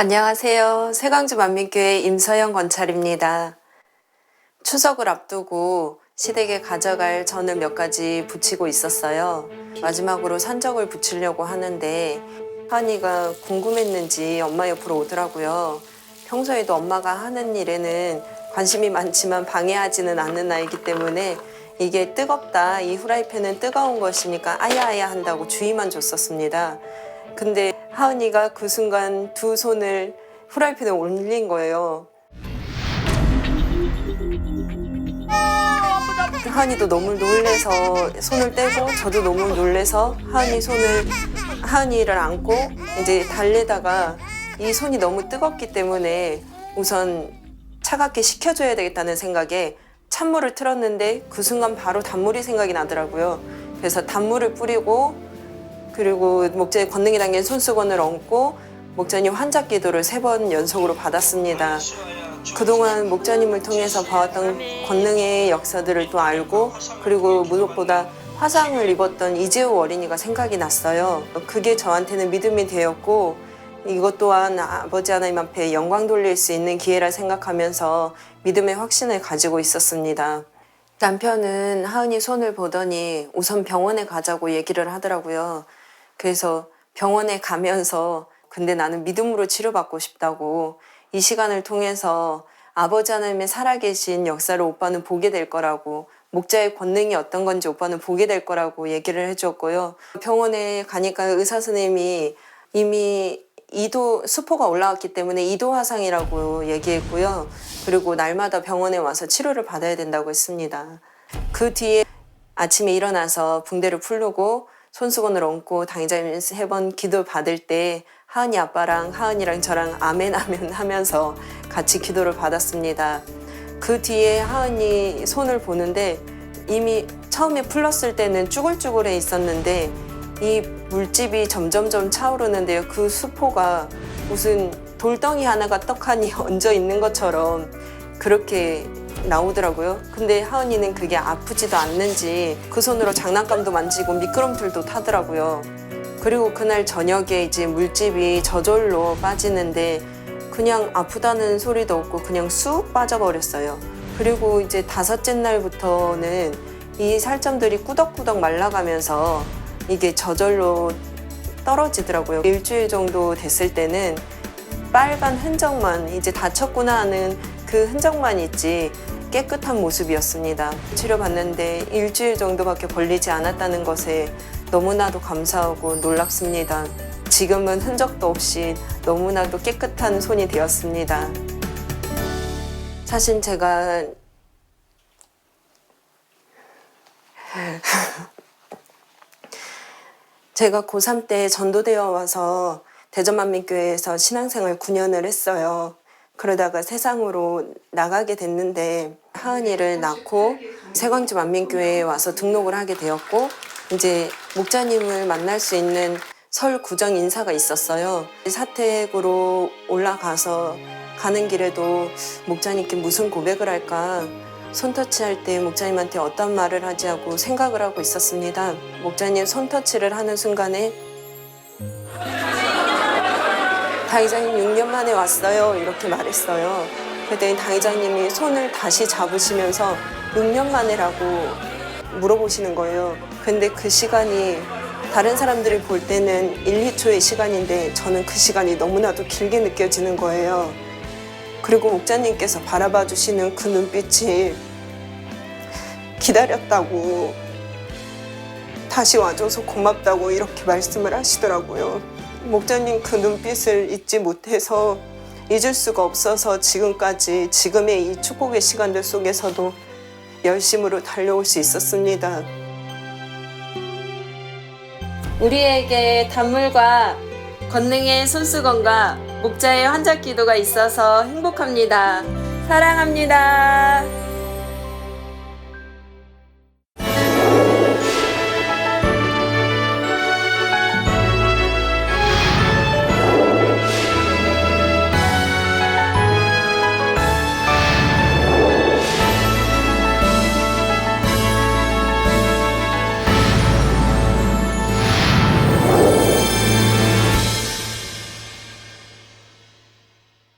안녕하세요. 세강주 만민교회 임서영 권찰입니다. 추석을 앞두고 시댁에 가져갈 전을 몇 가지 붙이고 있었어요. 마지막으로 산적을 붙이려고 하는데 하은이가 궁금했는지 엄마 옆으로 오더라고요. 평소에도 엄마가 하는 일에는 관심이 많지만 방해하지는 않는 나이기 때문에 이게 뜨겁다, 이 후라이팬은 뜨거운 것이니까 아야아야 한다고 주의만 줬었습니다. 근데 하은이가 그 순간 두 손을 후라이팬에 올린 거예요. 하은이도 너무 놀래서 손을 떼고 저도 너무 놀래서 하은이 손을 하은이를 안고 이제 달래다가 이 손이 너무 뜨겁기 때문에 우선 차갑게 식혀줘야 되겠다는 생각에 찬물을 틀었는데 그 순간 바로 단물이 생각이 나더라고요. 그래서 단물을 뿌리고 그리고 목자의 권능이 담긴 손수건을 얹고 목자님 환자 기도를 세 번 연속으로 받았습니다. 그동안 목자님을 통해서 봐왔던 권능의 역사들을 또 알고 그리고 무엇보다 화상을 입었던 이재호 어린이가 생각이 났어요. 그게 저한테는 믿음이 되었고 이것 또한 아버지 하나님 앞에 영광 돌릴 수 있는 기회라 생각하면서 믿음의 확신을 가지고 있었습니다. 남편은 하은이 손을 보더니 우선 병원에 가자고 얘기를 하더라고요. 그래서 병원에 가면서 근데 나는 믿음으로 치료받고 싶다고 이 시간을 통해서 아버지 하나님의 살아계신 역사를 오빠는 보게 될 거라고 목자의 권능이 어떤 건지 오빠는 보게 될 거라고 얘기를 해줬고요. 병원에 가니까 의사 선생님이 이미 이도 수포가 올라왔기 때문에 이도 화상이라고 얘기했고요. 그리고 날마다 병원에 와서 치료를 받아야 된다고 했습니다. 그 뒤에 아침에 일어나서 붕대를 풀르고 손수건을 얹고 당장님 세번 기도 받을 때 하은이 아빠랑 하은이랑 저랑 아멘 아멘 하면서 같이 기도를 받았습니다. 그 뒤에 하은이 손을 보는데 이미 처음에 풀렀을 때는 쭈글쭈글해 있었는데 이 물집이 점점점 차오르는데요. 그 수포가 무슨 돌덩이 하나가 떡하니 얹어 있는 것처럼 그렇게 나오더라고요. 근데 하은이는 그게 아프지도 않는지 그 손으로 장난감도 만지고 미끄럼틀도 타더라고요. 그리고 그날 저녁에 이제 물집이 저절로 빠지는데 그냥 아프다는 소리도 없고 그냥 쑥 빠져버렸어요. 그리고 이제 다섯째 날부터는 이 살점들이 꾸덕꾸덕 말라가면서 이게 저절로 떨어지더라고요. 일주일 정도 됐을 때는 빨간 흔적만 이제 다쳤구나 하는 그 흔적만 있지 깨끗한 모습이었습니다. 치료받는데 일주일 정도밖에 걸리지 않았다는 것에 너무나도 감사하고 놀랍습니다. 지금은 흔적도 없이 너무나도 깨끗한 손이 되었습니다. 사실 제가 제가 고3 때 전도되어 와서 대전만민교회에서 신앙생활 9년을 했어요. 그러다가 세상으로 나가게 됐는데 하은이를 낳고 세광주 만민교회에 와서 등록을 하게 되었고 이제 목자님을 만날 수 있는 설 구정 인사가 있었어요. 사택으로 올라가서 가는 길에도 목자님께 무슨 고백을 할까 손터치할 때 목자님한테 어떤 말을 하지 하고 생각을 하고 있었습니다. 목자님 손터치를 하는 순간에 당회장님 6년 만에 왔어요. 이렇게 말했어요. 그랬더니 당회장님이 손을 다시 잡으시면서 6년 만에라고 물어보시는 거예요. 근데 그 시간이 다른 사람들이 볼 때는 1, 2초의 시간인데 저는 그 시간이 너무나도 길게 느껴지는 거예요. 그리고 목자님께서 바라봐 주시는 그 눈빛이 기다렸다고 다시 와줘서 고맙다고 이렇게 말씀을 하시더라고요. 목자님 그 눈빛을 잊지 못해서 잊을 수가 없어서 지금까지 지금의 이 축복의 시간들 속에서도 열심으로 달려올 수 있었습니다. 우리에게 단물과 권능의 손수건과 목자의 환자 기도가 있어서 행복합니다. 사랑합니다.